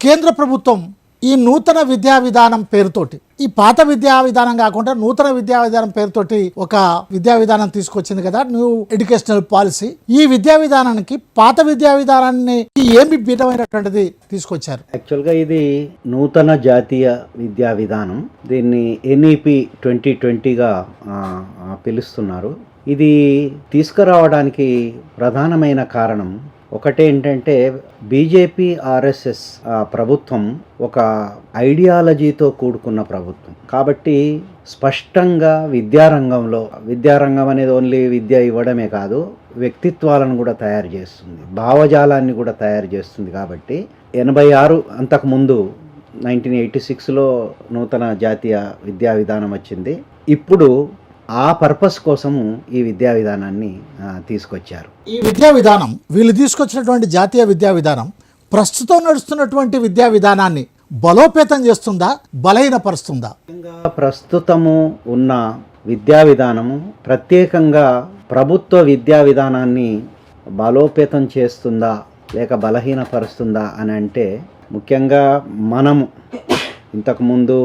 కేంద్ర ప్రభుత్వం ఈ నూతన విద్యా విధానం పేరుతోటి ఈ పాత విద్యా విధానం కాకుండా నూతన విద్యా విధానం పేరుతోటి ఒక విద్యా విధానం తీసుకొచ్చింది కదా న్యూ ఎడ్యుకేషనల్ పాలసీ ఈ విద్యా విధానానికి పాత విద్యా విధానాన్ని ఏమి భిన్నమైనటువంటిది తీసుకొచ్చారు? యాక్చువల్గా ఇది నూతన జాతీయ విద్యా విధానం. దీన్ని ఎన్ఈపి ట్వంటీ ట్వంటీగా పిలుస్తున్నారు. ఇది తీసుకురావడానికి ప్రధానమైన కారణం ఒకటేంటంటే బీజేపీ ఆర్ఎస్ఎస్ ప్రభుత్వం ఒక ఐడియాలజీతో కూడుకున్న ప్రభుత్వం. కాబట్టి స్పష్టంగా విద్యారంగంలో విద్యారంగం అనేది ఓన్లీ విద్య ఇవ్వడమే కాదు వ్యక్తిత్వాలను కూడా తయారు చేస్తుంది. భావజాలాన్ని కూడా తయారు చేస్తుంది కాబట్టి ఎనభై ఆరు అంతకుముందు నైన్టీన్ ఎయిటీ సిక్స్లో నూతన జాతీయ విద్యా విధానం వచ్చింది. ఇప్పుడు ఆ పర్పస్ కోసము ఈ విద్యా విధానాన్ని తీసుకొచ్చారు. ఈ విద్యా విధానం వీళ్ళు తీసుకొచ్చినటువంటి జాతీయ విద్యా విధానం ప్రస్తుతం నడుస్తున్నటువంటి విద్యా విధానాన్ని బలోపేతం చేస్తుందా బలహీనపరుస్తుందా? ప్రస్తుతము ఉన్న విద్యా విధానము ప్రత్యేకంగా ప్రభుత్వ విద్యా విధానాన్ని బలోపేతం చేస్తుందా లేక బలహీనపరుస్తుందా అని అంటే ముఖ్యంగా మనము ఇంతకుముందు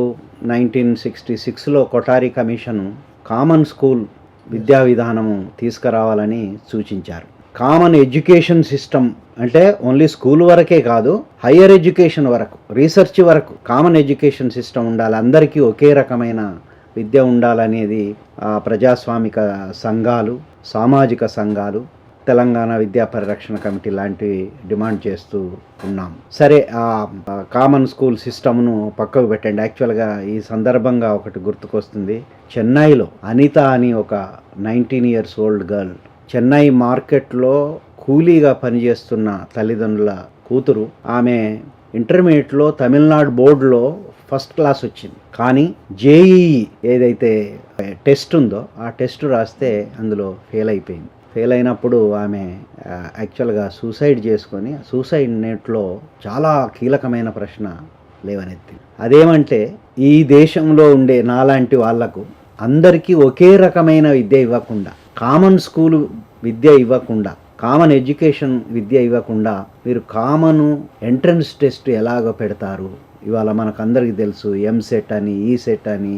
నైన్టీన్ సిక్స్టీ సిక్స్లో కొఠారి కమిషను కామన్ స్కూల్ విద్యా విధానము తీసుకురావాలని సూచించారు. కామన్ ఎడ్యుకేషన్ సిస్టమ్ అంటే ఓన్లీ స్కూల్ వరకే కాదు హయ్యర్ ఎడ్యుకేషన్ వరకు రీసెర్చ్ వరకు కామన్ ఎడ్యుకేషన్ సిస్టమ్ ఉండాలి. అందరికీ ఒకే రకమైన విద్య ఉండాలనేది ఆ, ప్రజాస్వామిక సంఘాలు సామాజిక సంఘాలు తెలంగాణ విద్యా పరిరక్షణ కమిటీ లాంటివి డిమాండ్ చేస్తూ ఉన్నాం. సరే ఆ కామన్ స్కూల్ సిస్టమ్ను పక్కకు పెట్టండి. యాక్చువల్గా ఈ సందర్భంగా ఒకటి గుర్తుకొస్తుంది. చెన్నైలో అనిత అని ఒక nineteen years old girl Chennai మార్కెట్లో కూలీగా పనిచేస్తున్న తల్లిదండ్రుల కూతురు. ఆమె ఇంటర్మీడియట్లో తమిళనాడు బోర్డులో ఫస్ట్ క్లాస్ వచ్చింది. కానీ జేఈఈ ఏదైతే టెస్ట్ ఉందో ఆ టెస్ట్ రాస్తే అందులో ఫెయిల్ అయిపోయింది. ఫెయిల్ అయినప్పుడు ఆమె యాక్చువల్గా సూసైడ్ చేసుకొని సూసైడ్ నెట్లో చాలా కీలకమైన ప్రశ్న లేవనెత్తింది. అదేమంటే ఈ దేశంలో ఉండే నాలాంటి వాళ్ళకు అందరికీ ఒకే రకమైన విద్య ఇవ్వకుండా కామన్ స్కూల్ విద్య ఇవ్వకుండా కామన్ ఎడ్యుకేషన్ విద్య ఇవ్వకుండా మీరు కామన్ ఎంట్రన్స్ టెస్ట్ ఎలాగ పెడతారు? ఇవాళ మనకు అందరికీ తెలుసు ఎంసెట్ అని e ఈ సెట్ అని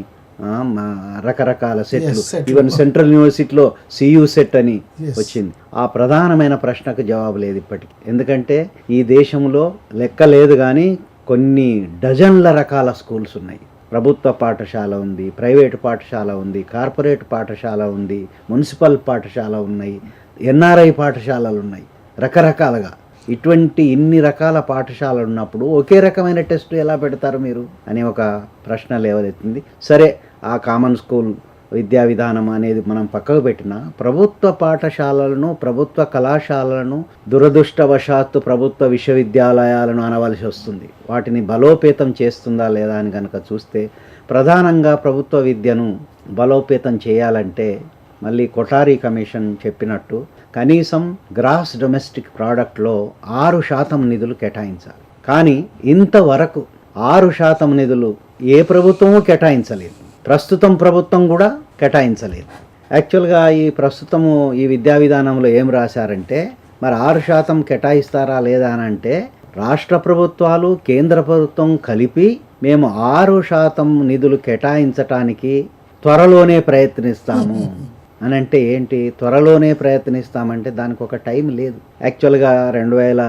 రకరకాల సెట్లు. ఈవెన్ సెంట్రల్ యూనివర్సిటీలో సియు సెట్ అని. వచ్చింది. ఆ ప్రధానమైన ప్రశ్నకు జవాబు లేదు ఇప్పటికి. ఎందుకంటే ఈ దేశంలో లెక్క లేదు కానీ కొన్ని డజన్ల రకాల స్కూల్స్ ఉన్నాయి. ప్రభుత్వ పాఠశాల ఉంది ప్రైవేటు పాఠశాల ఉంది కార్పొరేట్ పాఠశాల ఉంది మున్సిపల్ పాఠశాల ఉన్నాయి ఎన్ఆర్ఐ పాఠశాలలు ఉన్నాయి. రకరకాలుగా. ఇటువంటి ఇన్ని రకాల పాఠశాలలు ఉన్నప్పుడు ఒకే రకమైన టెస్ట్ ఎలా పెడతారు మీరు? అనే ఒక ప్రశ్న లేవనెత్తింది. సరే ఆ కామన్ స్కూల్ విద్యా విధానం అనేది మనం పక్కకు పెట్టిన ప్రభుత్వ పాఠశాలలను ప్రభుత్వ కళాశాలలను దురదృష్టవశాత్తు ప్రభుత్వ విశ్వవిద్యాలయాలను అనవలసి వస్తుంది. వాటిని బలోపేతం చేస్తుందా లేదా అని కనుక చూస్తే ప్రధానంగా ప్రభుత్వ విద్యను బలోపేతం చేయాలంటే మళ్ళీ కొఠారి కమిషన్ చెప్పినట్టు కనీసం గ్రాస్ డొమెస్టిక్ ప్రోడక్ట్లో ఆరు శాతం నిధులు కేటాయించాలి. కానీ ఇంతవరకు ఆరు శాతం నిధులు ఏ ప్రభుత్వము కేటాయించలేదు. ప్రస్తుతం ప్రభుత్వం కూడా కేటాయించలేదు. యాక్చువల్గా ఈ ప్రస్తుతము ఈ విద్యా విధానంలో ఏం రాశారంటే మరి ఆరు శాతం కేటాయిస్తారా లేదా అని అంటే రాష్ట్ర ప్రభుత్వాలు కేంద్ర ప్రభుత్వం కలిపి మేము ఆరు శాతం నిధులు కేటాయించటానికి త్వరలోనే ప్రయత్నిస్తాము. అని అంటే ఏంటి? త్వరలోనే ప్రయత్నిస్తామంటే దానికి ఒక టైం లేదు. యాక్చువల్గా రెండు వేల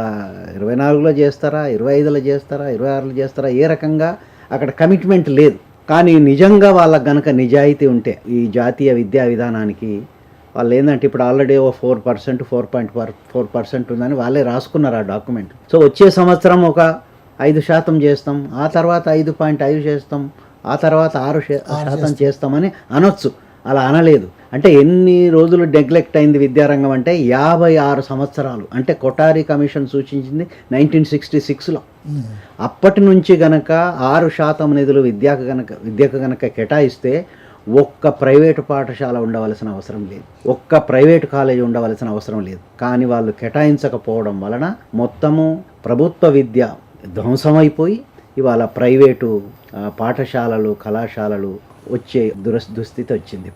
ఇరవై నాలుగులో చేస్తారా? ఇరవై ఐదులో చేస్తారా? ఇరవై ఆరులో చేస్తారా? ఏ రకంగా? అక్కడ కమిట్మెంట్ లేదు. కానీ నిజంగా వాళ్ళకి గనక నిజాయితీ ఉంటే ఈ జాతీయ విద్యా విధానానికి వాళ్ళు ఏంటంటే ఇప్పుడు ఆల్రెడీ ఓ four percent four point four percent ఉందని వాళ్ళే రాసుకున్నారు ఆ డాక్యుమెంట్. సో వచ్చే సంవత్సరం ఒక ఐదు శాతం చేస్తాం ఆ తర్వాత ఐదు పాయింట్ ఐదు చేస్తాం ఆ తర్వాత ఆరు శాతం చేస్తామని అనొచ్చు. అలా అనలేదు. అంటే ఎన్ని రోజులు నెగ్లెక్ట్ అయింది విద్యారంగం అంటే యాభై ఆరు సంవత్సరాలు. అంటే కొటారి కమిషన్ సూచించింది నైన్టీన్ సిక్స్టీ సిక్స్లో అప్పటి నుంచి గనక ఆరు శాతం నిధులు విద్యకు గనక విద్యకు గనక కేటాయిస్తే ఒక్క ప్రైవేటు పాఠశాల ఉండవలసిన అవసరం లేదు. ఒక్క ప్రైవేటు కాలేజీ ఉండవలసిన అవసరం లేదు. కానీ వాళ్ళు కేటాయించకపోవడం వలన మొత్తము ప్రభుత్వ విద్య ధ్వంసమైపోయి ఇవాళ ప్రైవేటు పాఠశాలలు కళాశాలలు వచ్చే దురస్ దుస్థితి వచ్చింది.